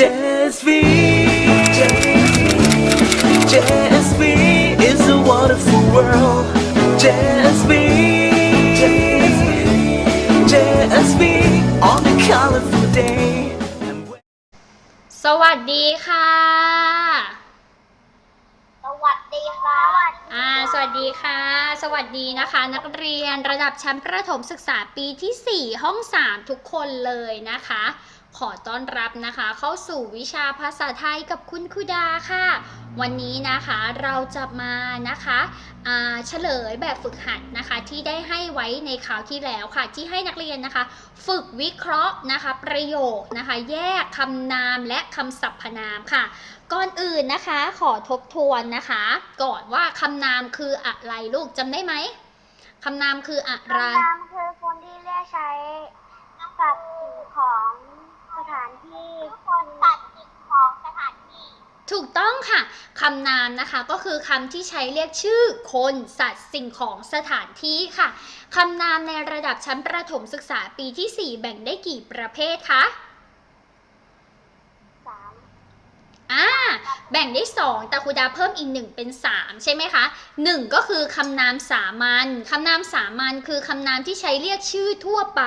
JSV JSV is a wonderful world JSV JSV on a colorful day and when- สวัสดีค่ะ สวัสดีครับอ่า สวัสดีค่ะ สวัสดีนะคะ นักเรียนระดับชั้นประถมศึกษาปีที่ 4 ห้อง 3 ทุกคนเลยนะคะ ขอต้อนรับนะคะ เข้าสู่วิชาภาษาไทยกับคุณคุดาค่ะ วันนี้นะคะเราจะมานะคะเฉลยแบบฝึกหัดนะคะ ที่ได้ให้ไว้ในคราวที่แล้วค่ะ ที่ให้นักเรียนนะคะ ฝึกวิเคราะห์นะคะ ประโยคนะคะ แยกคำนามและคำสรรพนามค่ะ ก่อนอื่นนะคะ ขอทบทวนนะคะ ก่อนว่าคำนามคืออะไรลูกจำได้ไหมคำนามคืออะไรคำนามคือคนที่เรียกใช้สัตว์สิ่งของ ถานที่คนสัตว์สิ่งของสถานที่ ถูกต้องค่ะคำนามนะคะก็คือคำที่ใช้เรียกชื่อคนสัตว์สิ่งของสถานที่ค่ะคำนามในระดับชั้นประถมศึกษาปีที่ 4 แบ่งได้กี่ประเภทคะ สาม อ่า แบ่งได้ 2 แต่ครูดาเพิ่มอีก 1 เป็น 3 ใช่ไหมคะ 1 ก็คือคำนามสามัญคำนามสามัญคือคำนามที่ใช้เรียกชื่อทั่วไป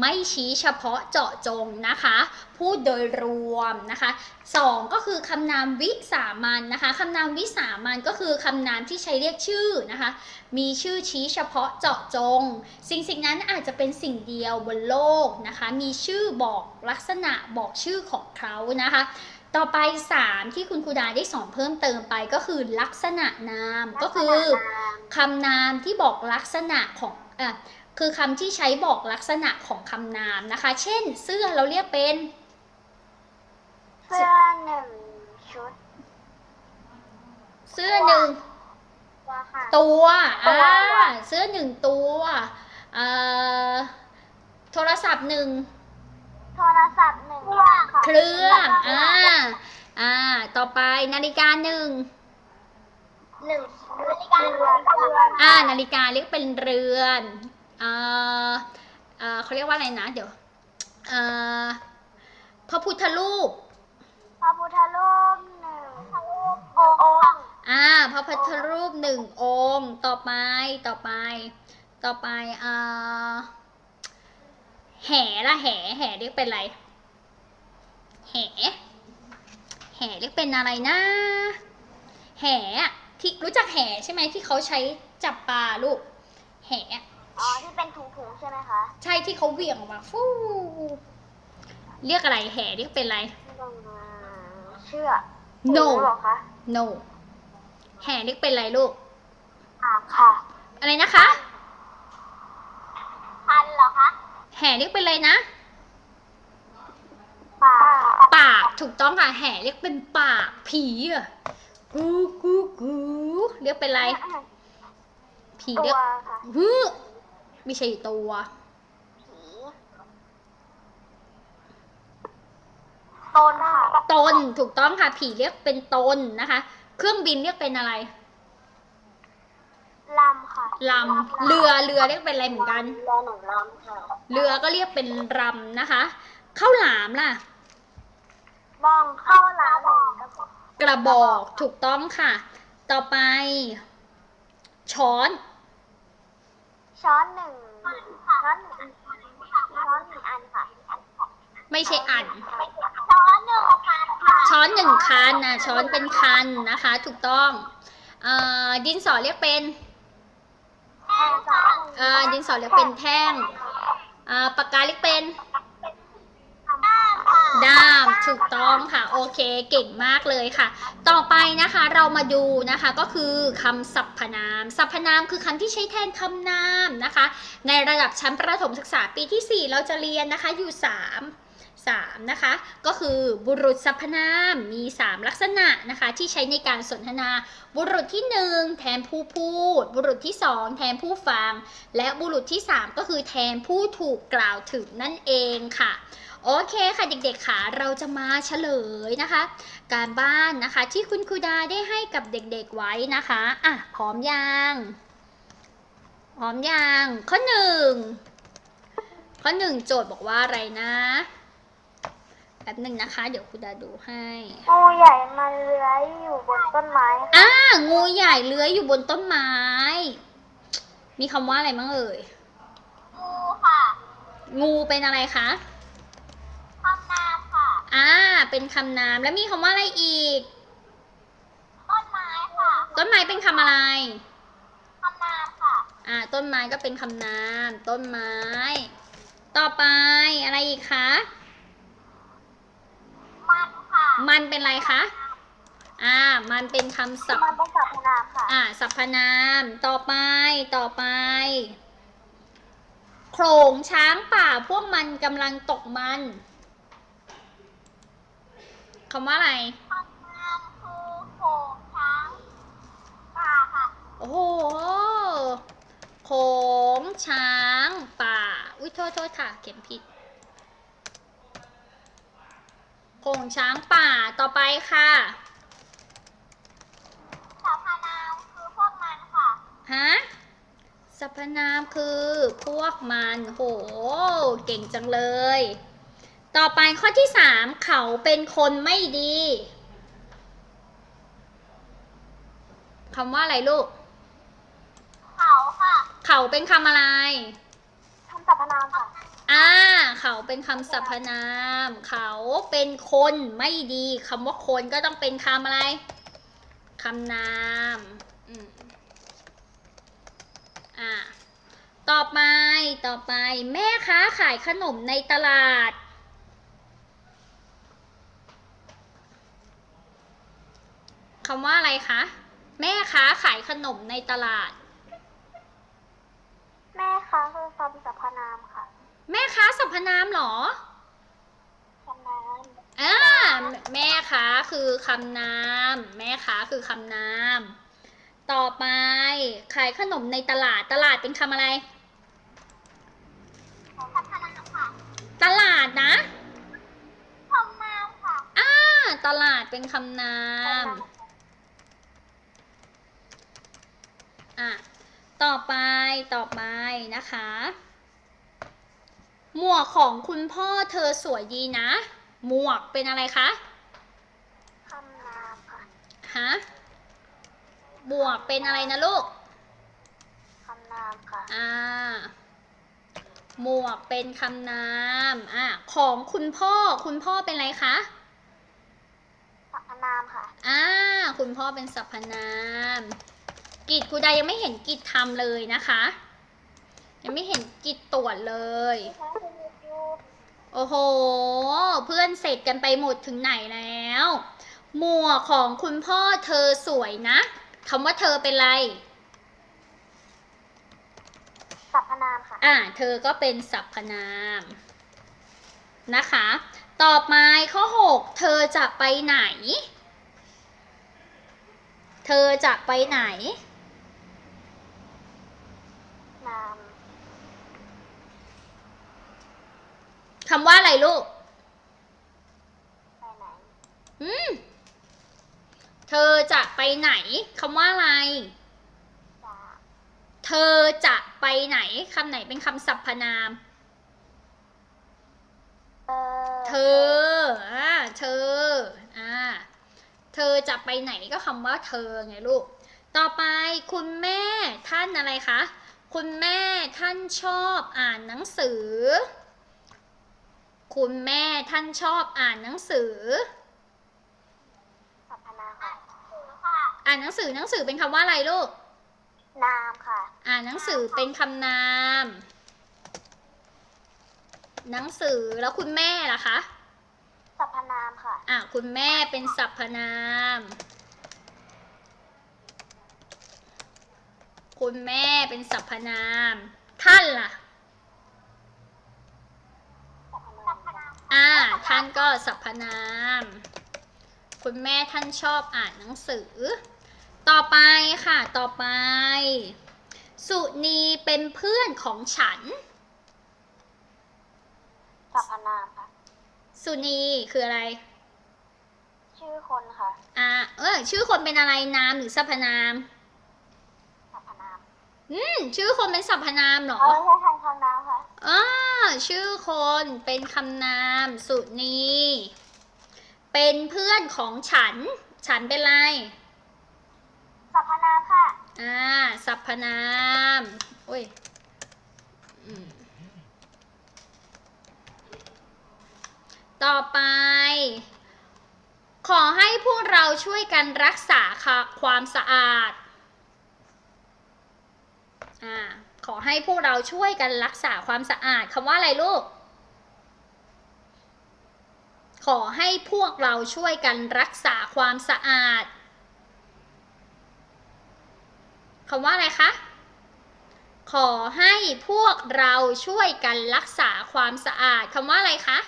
ไม่ชี้เฉพาะเจาะจงนะคะ พูดโดยรวมนะคะ 2 ก็คือคำนามวิสามัญนะคะคำนามวิสามัญก็คือคำนามที่ใช้เรียกชื่อนะคะ มีชื่อชี้เฉพาะเจาะจง สิ่งสิ่งนั้นอาจจะเป็นสิ่งเดียวบนโลกนะคะ มีชื่อบอกลักษณะบอกชื่อของเขานะคะ ต่อไป 3 ที่คุณครูดาได้สอนเพิ่มเติมไปก็คือลักษณะนามก็คือลักษณะนามคำนามที่บอกลักษณะของเอ่อคือคำที่ใช้บอกลักษณะของคำนามนะคะ เช่น เสื้อเราเรียกเป็น เสื้อหนึ่งชุด เสื้อหนึ่งว่าค่ะตัวตัอ่าวเสื้อหนึ่งตัว เอ่อ โทรศัพท์หนึ่ง โทรศัพท์หนึ่งค่ะเครื่องอ่าอ่า ต่อไปนาฬิกาหนึ่งหนึ่งนาฬิกาเรือนอ่า นาฬิกาเรียกเป็นเรือนเอ่อเอ่อเขาเรียกว่าอะไรนะ เดี๋ยวเอ่อพระพุทธรูปพระพุทธรูปหนึ่งองค์อ่าพระพุทธรูปหนึ่งองค์ ต่อไปต่อไป ต่อไปอ่า แห่ละแห่แห่เรียกเป็นอะไร แห่แห่เรียกเป็นอะไรนะ แห่อะที่รู้จักแห่ใช่ไหมที่เขาใช้จับปลาลูก แห่อะอ๋อที่เป็นถุงๆใช่ไหมคะ ใช่ที่เขาเหวี่ยงออกมาฟูเรียกอะไรแห่เรียกเป็นอะไร เชือก No หรอคะ no แห่เรียกเป็นอะไรลูกอ่าค่ะ อะไรนะคะ พันเหรอคะ แห่ เรียกเป็นอะไรนะป่าปากถูกต้องค่ะ แห่เรียกเป็นปากผีอะกูกูกูเรียกเป็นอะไร ผีตัเรียวกค่ะฮึไม่ใช่ตัว ผีต้นค่ะตนถูกต้องค่ะ ผีเรียกเป็นตนนะคะ เครื่องบินเรียกเป็นอะไรลำค่ะ ลำเรือเรือเรียกเป็นอะไรเหมือนกันเรือหนึ่งลำค่ะเรือก็เรียกเป็นรำนะคะข้าวหลามล่ะบ้องเข้าลำหนึ่งกระบอกกระบอกถูกต้องค่ะ ต่อไป ช้อน ช้อนหนึ่งช้อนหนึ่งอันช้อนหนึ่งอันค่ะไม่ใช่อัน ช้อนหนึ่งคันค่ะช้อนหนึ่งคันนะช้อนเป็นคันนะคะ ถูกต้องเอ่อดินสอเรียกเป็นแท่งช้ อนหนึ่งเอ่อดินสอเล็กเป็นแท่ง อ่าปากกาเล็กเป็นด้ามค่ะด้ามถูกต้องค่ะ โอเคเก่งมากเลยค่ะ ต่อไปนะคะเรามาดูนะคะก็คือคำสรรพนาม สรรพนามคือคำที่ใช้แทนคำนามนะคะ ในระดับชั้นประถมศึกษาปีที่ 4 เราจะเรียนนะคะอยู่ 3 3นะคะก็คือบุรุษสรรพนามมี 3 ลักษณะนะคะที่ใช้ในการสนทนา บุรุษที่ 1 แทนผู้พูด บุรุษที่ 2 แทนผู้ฟัง และบุรุษที่ 3 ก็คือแทนผู้ถูกกล่าวถึงนั่นเองค่ะโอเคค่ะเด็กๆค่ะเราจะมาเฉลยนะคะ การบ้านนะคะที่คุณครูดาได้ให้กับเด็กๆไว้นะคะอะพร้อมยังพร้อมยังข้อหนึ่งข้อหนึ่งโจทย์บอกว่าอะไรนะ ป๊บหนึ่งนะคะ เดี๋ยวครูดาดูให้ งูใหญ่มันเลื้อยอยู่บนต้นไม้ค่ะอ่า งูใหญ่เลื้อยอยู่บนต้นไม้ มีคำว่าอะไรมั้งเอ่ย งูค่ะงูเป็นอะไรคะ คำนามค่ะ อ่า เป็นคำนาม แล้วมีคำว่าอะไรอีก ต้นไม้ค่ะต้นไม้เป็นคำอะไร คำนามค่ะอ่า ต้นไม้ก็เป็นคำนาม ต้นไม้ ต่อไปอะไรอีกคะ มันค่ะ มันเป็นอะไรคะ อ่า มันเป็นคำศัพท์ มันเป็นสรรพนามค่ะ อ่า สรรพนาม ต่อไป ต่อไป โขลงช้างป่าพวกมันกำลังตกมัน คำว่าอะไร คำนามคือโขงช้างป่าค่ะ โอ้โหโขลงช้างป่า อุ้ยโทษโทษค่ะ เขียนผิด โขลงช้างป่าต่อไปค่ะสรรพนามคือพวกมันค่ะฮะสรรพนามคือพวกมันโห เก่งจังเลย ต่อไปข้อที่สามเขาเป็นคนไม่ดีคำว่าอะไรลูก เขาค่ะ เขาเป็นคำอะไรคำสรรพนามค่ะ อ่า เขาเป็นคำสรรพนาม เขาเป็นคนไม่ดีคำว่าคนก็ต้องเป็นคำอะไรคำนามอืมอ่าต่อไปต่อไป แม่ค้าขายขนมในตลาด คำว่าอะไรคะ แม่ค้าขายขนมในตลาด รรพนามเหรอคำนามอ่าแม่ค้าคือคำนาม แม่ค้าคือคำนาม ต่อไป ขายขนมในตลาดตลาดเป็นคำอะไรสรรพนามค่ะ ตลาดนะคำนามค่ะอ่าตลาดเป็นคำนามอะต่อไปต่อไปนะคะ หมวกของคุณพ่อเธอสวยดีนะ หมวกเป็นอะไรคะคำนามค่ะฮะหมวกเป็นอะไรนะลูกคำนามค่ะ อ่า หมวกเป็นคำนามอะของคุณพ่อคุณพ่อเป็นอะไรคะสรรพนามค่ะ อ่า คุณพ่อเป็นสรรพนาม กิจครูดายังไม่เห็นกิจทำเลยนะคะ ยังไม่เห็นกิจตรวจเลยดิฉันคือยูทูบ โอ้โห เพื่อนเสร็จกันไปหมดถึงไหนแล้ว หมวกของคุณพ่อเธอสวยนะคำว่าเธอเป็นอะไรสรรพนามค่ะ อ่า เธอก็เป็นสรรพนามนะคะ ต่อมาข้อ 6 เธอจะไปไหน เธอจะไปไหนนาม คำว่าอะไรลูกไปไหนอืม เธอจะไปไหนคำว่าอะไรจากเธอจะไปไหนคำไหนเป็นคำสรรพนามเออเธอ อ่า เธอ อ่า เธอจะไปไหนก็คำว่าเธอไงลูก ต่อไปคุณแม่ท่านอะไรคะ คุณแม่ท่านชอบอ่านหนังสือ คุณแม่ท่านชอบอ่านหนังสือสรรพนามค่ะถือค่ะอ่านหนังสือหนังสือเป็นคำว่าอะไรลูก นามค่ะ อ่านหนังสือเป็นคำนาม หนังสือแล้วคุณแม่ล่ะคะสรรพนามค่ะ อะคุณแม่เป็นสรรพนาม คุณแม่เป็นสรรพนาม ท่านล่ะ สรรพนามค่ะ อ่า ท่าน ก็สรรพนาม คุณแม่ท่านชอบอ่านหนังสือ ต่อไปค่ะต่อไป สุนีเป็นเพื่อนของฉันสรรพนามค่ะ สุนีคืออะไร ชื่อคนค่ะ อ่า เออชื่อคนเป็นอะไรนามหรือสรรพนาม สรรพนาม อืม ชื่อคนเป็นสรรพนามเหรอ เอาไม่ใช่คำคำนามค่ะ อ่าชื่อคนเป็นคำนามสุนีเป็นเพื่อนของฉัน ฉันเป็นไรสรรพนามค่ะอ่าสรรพนามโอ้ยอืมต่อไป ขอให้พวกเราช่วยกันรักษาค่ะความสะอาดอ่า ขอให้พวกเราช่วยกันรักษาความสะอาดคำว่าอะไรลูก ขอให้พวกเราช่วยกันรักษาความสะอาดคำว่าอะไรคะ ขอให้พวกเราช่วยกันรักษาความสะอาดคำว่าอะไรคะ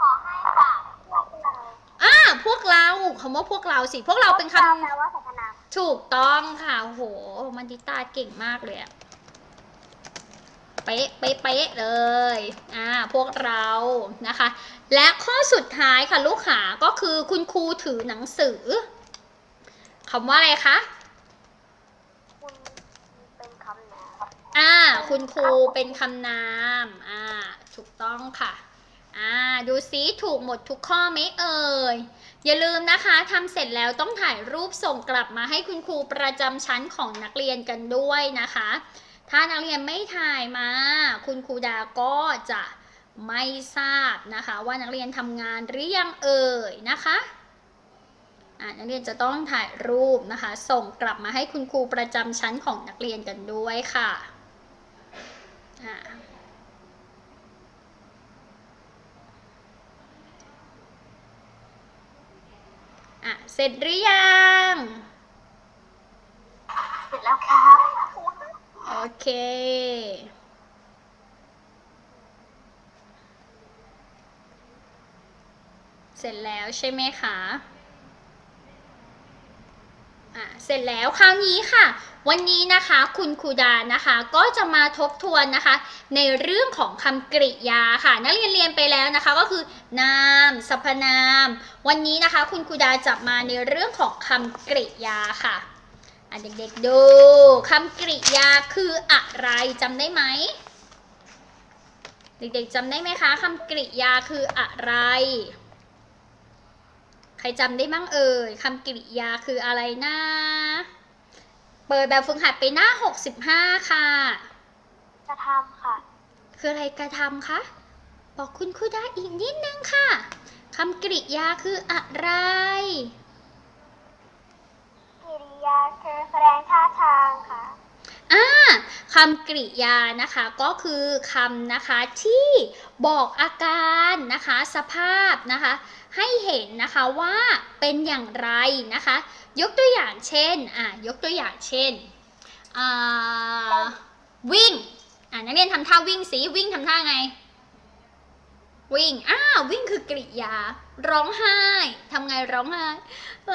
ขอให้ค่ะพวกเราอ่าพวกเราคำว่าพวกเราสิ พวกเราเป็นคแปลว่าสรรพนามำถูกต้องค่ะโหมันดิตาเก่งมากเลยอะ เป๊ะเป๊ะเป๊ะเลยอ่าพวกเรานะคะ และข้อสุดท้ายค่ะลูกหาก็คือคุณครูถือหนังสือคำว่าอะไรคะคุณเป็นคำนามอ่า คุณครูเป็นคำนาม อ่า ถูกต้องค่ะ อ่า ดูซิถูกหมดทุกข้อไหมเอ่ย อย่าลืมนะคะทำเสร็จแล้วต้องถ่ายรูปส่งกลับมาให้คุณครูประจำชั้นของนักเรียนกันด้วยนะคะ ถ้านักเรียนไม่ถ่ายมา คุณครูดาก็จะไม่ทราบนะคะ ว่านักเรียนทำงานหรือยังเอ่ยนะคะนักเรียนจะต้องถ่ายรูปนะคะ ส่งกลับมาให้คุณครูประจำชั้นของนักเรียนกันด้วยค่ะอ่าอะเสร็จหรือยัง เสร็จแล้วครับ โอเค เสร็จแล้วใช่ไหมคะอะเสร็จแล้วคราวนี้ค่ะ วันนี้นะคะคุณครูดานะคะก็จะมาทบทวนนะคะ ในเรื่องของคำกริยาค่ะ นักเรียนเรียนไปแล้วนะคะก็คือนามสรรพนาม วันนี้นะคะคุณครูดาจะมาในเรื่องของคำกริยาค่ะ อะเด็กๆดูคำกริยาคืออะไรจำได้ไหม เด็กๆจำได้ไหมคะคำกริยาคืออะไร ใครจำได้บ้างเอ่ยคำกริยาคืออะไรนะเปิดแบบฝึกหัดไปหน้า 65 ค่ะจะทำค่ะ คืออะไรกระทำคะ บอกคุณครูดาอีกนิดนึงค่ะคำกริยาคืออะไรกิ ริยาคือแสดงท่าทางค่ะ อ่าคำกริยานะคะก็คือคำนะคะที่บอกอาการนะคะสภาพนะคะให้เห็นนะคะว่าเป็นอย่างไรนะคะ ยกตัวอย่างเช่นอ่ายกตัวอย่างเช่นอ่าวิ่งอ่านักเรียนทำท่าวิ่งสิวิ่งทำท่าไง วิ่ง อ้าววิ่งคือกริยา ร้องไห้ทำไงร้องไห้ เอ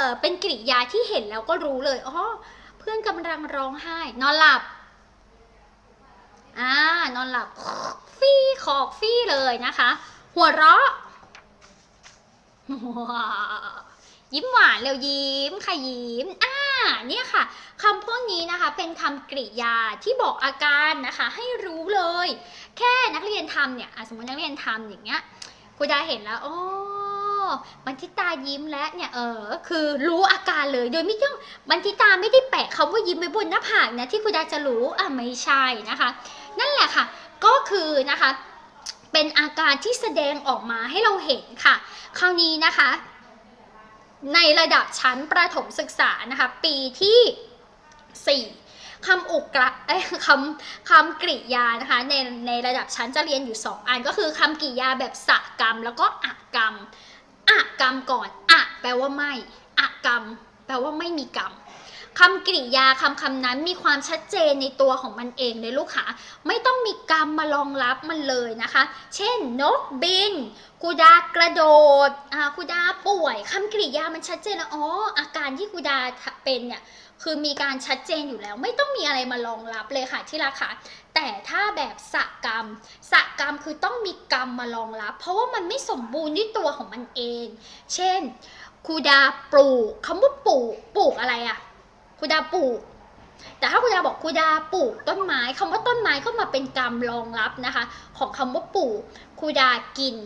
อ เป็นกริยาที่เห็นแล้วก็รู้เลย อ๋อ เพื่อนกำลังร้องไห้ นอนหลับ อ่า นอนหลับ ฟี่ขอกฟี่เลยนะคะ หัวเราะ ยิ้มหวานเร็วยิ้มค่ะยิ้มอ่าเนี่ยค่ะคำพวกนี้นะคะเป็นคำกริยาที่บอกอาการนะคะ ให้รู้เลย แค่นักเรียนทำเนี่ยสมมตินักเรียนทำอย่างเงี้ยครูดาเห็นแล้วโอ๋อบันทิตายิ้มแล้วเนี่ยเออคือรู้อาการเลยโดยไม่ต้องบันทิตาไม่ได้แปะคำว่ายิ้มไว้บนหน้าผากนะที่คุณดาจะรู้อะไม่ใช่นะคะ นั่นแหละค่ะ ก็คือนะคะ เป็นอาการที่แสดงออกมาให้เราเห็นค่ะ คราวนี้นะคะ ในระดับชั้นประถมศึกษานะคะปีที่ 4คำอุกระเอ้ยคำคำกริยานะคะในในระดับชั้นจะเรียนอยู่ 2 อันก็คือคำกริยาแบบสักรรม แล้วก็อักกรรมอักกรรมก่อนอักแปลว่าไม่อักกรรม แปลว่าไม่มีกรรม คำกริยาคำคำนั้นมีความชัดเจนในตัวของมันเองเลยลูกค่ะไม่ต้องมีกรรมมารองรับมันเลยนะคะ เช่น นกบินกูดากระโดดอ่ากูดาป่วยคำกริยามันชัดเจนแล้วอ๋ออาการที่กูดาเป็นเนี่ยคือมีการชัดเจนอยู่แล้ว ไม่ต้องมีอะไรมารองรับเลยค่ะที่ราคาแต่ถ้าแบบสะกรรมสะกรรมคือต้องมีกรรมมารองรับ เพราะว่ามันไม่สมบูรณ์ด้วยตัวของมันเอง เช่นครูดาปลูกคำว่าปลูกปลูกอะไรอะ ครูดาปลูก แต่ถ้าครูดาบอกครูดาปลูกต้นไม้คำว่าต้นไม้ก็มาเป็นกรรมรองรับนะคะ ของคำว่าปลูกครูดากิน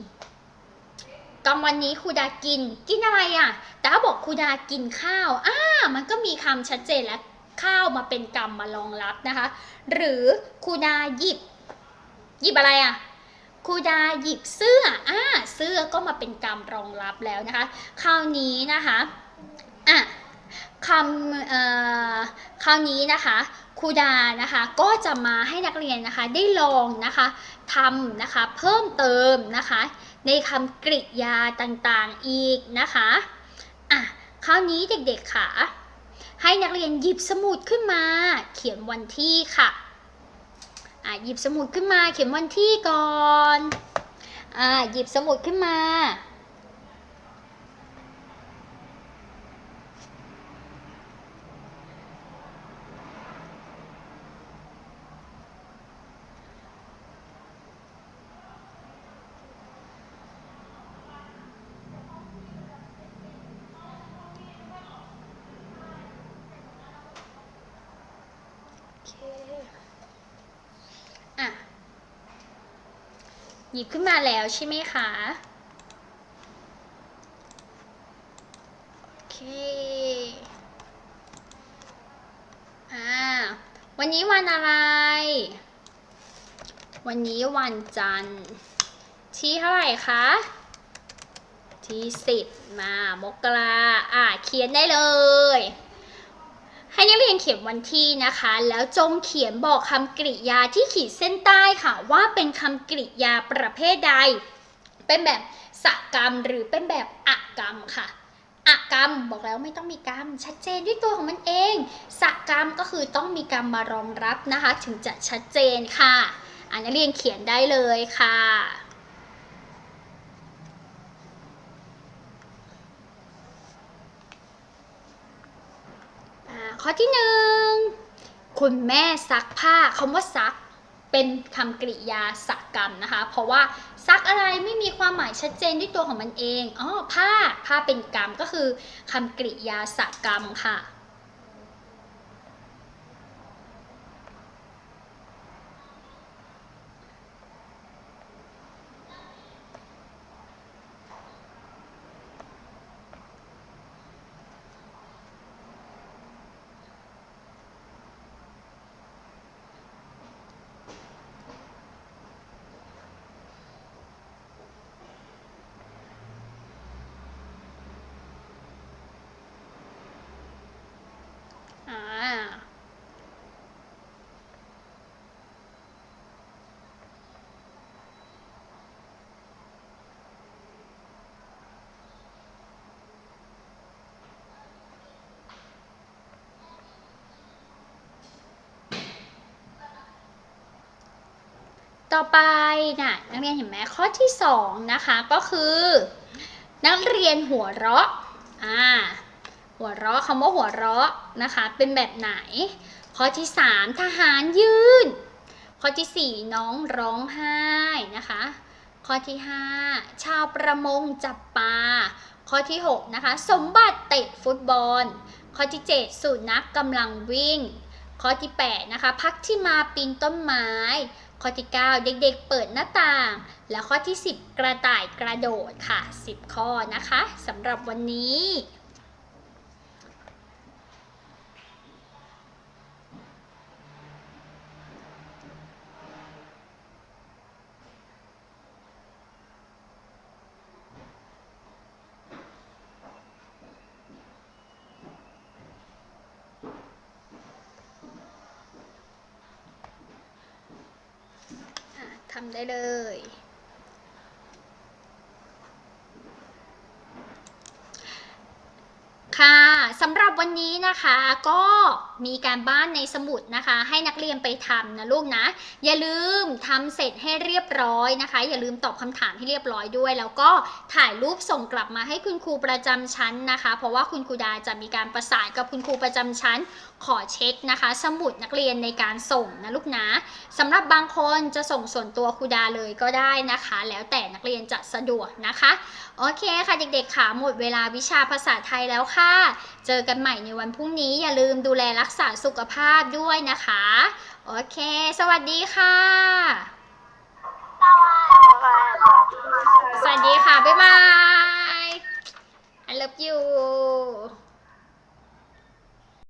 กลางวันนี้ครูดากิน กินอะไรอะ แต่ถ้าบอกครูดากินข้าวอ่ามันก็มีคำชัดเจนแล้วข้าวมาเป็นกรรมมารองรับนะคะ หรือครูดาหยิบ หยิบอะไรอะครูดาหยิบเสื้ออ่าเสื้อก็มาเป็นกรรมรองรับแล้วนะคะ คราวนี้นะคะอะ คำเอ่อคราวนี้นะคะครูดานะคะก็จะมาให้นักเรียนนะคะได้ลองนะคะทำนะคะเพิ่มเติมนะคะในคำกริยาต่างๆอีกนะคะอะคราวนี้เด็กๆค่ะ ให้นักเรียนหยิบสมุดขึ้นมา เขียนวันที่ค่ะอะหยิบสมุดขึ้นมาเขียนวันที่ก่อนอะหยิบสมุดขึ้นมา ยิบขึ้นมาแล้วใช่ไหมคะ โอเค อ่า วันนี้วันอะไร วันนี้วันจันทร์ ที่เท่าไหร่คะ ที่สิบมามกราอะเขียนได้เลย ให้นักเรียนเขียนวันที่นะคะ แล้วจงเขียนบอกคำกริยาที่ขีดเส้นใต้ค่ะ ว่าเป็นคำกริยาประเภทใด เป็นแบบสกรรมหรือเป็นแบบอกรรมค่ะอกรรมบอกแล้วไม่ต้องมีกรรม ชัดเจนด้วยตัวของมันเองสกรรมก็คือต้องมีกรรมมารองรับนะคะ ถึงจะชัดเจนค่ะ อ่านักเรียนเขียนได้เลยค่ะ อ่า ข้อที่หนึ่งคุณแม่ซักผ้าคำว่าซักเป็นคำกริยาสักกรรมนะคะ เพราะว่าซักอะไรไม่มีความหมายชัดเจนด้วยตัวของมันเองอ๋อผ้าผ้าเป็นกรรมก็คือคำกริยาสักกรรมค่ะ อ่า ต่อไปนะนักเรียนเห็นไหมข้อที่สองนะคะก็คือ นักเรียนหัวเราะอ่าหัวเราะคำว่าหัวเราะนะคะ เป็นแบบไหน ข้อที่ 3 ทหารยืน ข้อที่ 4 น้องร้องไห้นะคะ ข้อที่ 5 ชาวประมงจับปลาข้อที่ 6 นะคะ สมบัติเตะฟุตบอล ข้อที่ 7 สุนัขกำลังวิ่ง ข้อที่ 8 นะคะ พักที่มาปีนต้นไม้ ข้อที่ 9 เด็กๆ เปิดหน้าต่าง และข้อที่ 10 กระต่ายกระโดดค่ะ 10 ข้อนะคะสำหรับวันนี้ อะทำได้เลยค่ะสำหรับวันนี้นะคะก็มีการบ้านในสมุดนะคะ ให้นักเรียนไปทำนะลูกนะ อย่าลืมทำเสร็จให้เรียบร้อยนะคะ อย่าลืมตอบคำถามให้เรียบร้อยด้วย แล้วก็ถ่ายรูปส่งกลับมาให้คุณครูประจำชั้นนะคะ เพราะว่าคุณครูดาจะมีการประสานกับคุณครูประจำชั้น ขอเช็คนะคะ สมุดนักเรียนในการส่งนะลูกนะสำหรับบางคนจะส่งส่วนตัวครูดาเลยก็ได้นะคะ แล้วแต่นักเรียนจะสะดวกนะคะ โอเคค่ะเด็กๆค่ะหมดเวลาวิชาภาษาไทยแล้วค่ะ เจอกันใหม่ในวันพรุ่งนี้อย่าลืมดูแลรักษาสุขภาพด้วยนะคะ โอเค สวัสดีค่ะ สวัสดีค่ะ บ๊ายบาย I love you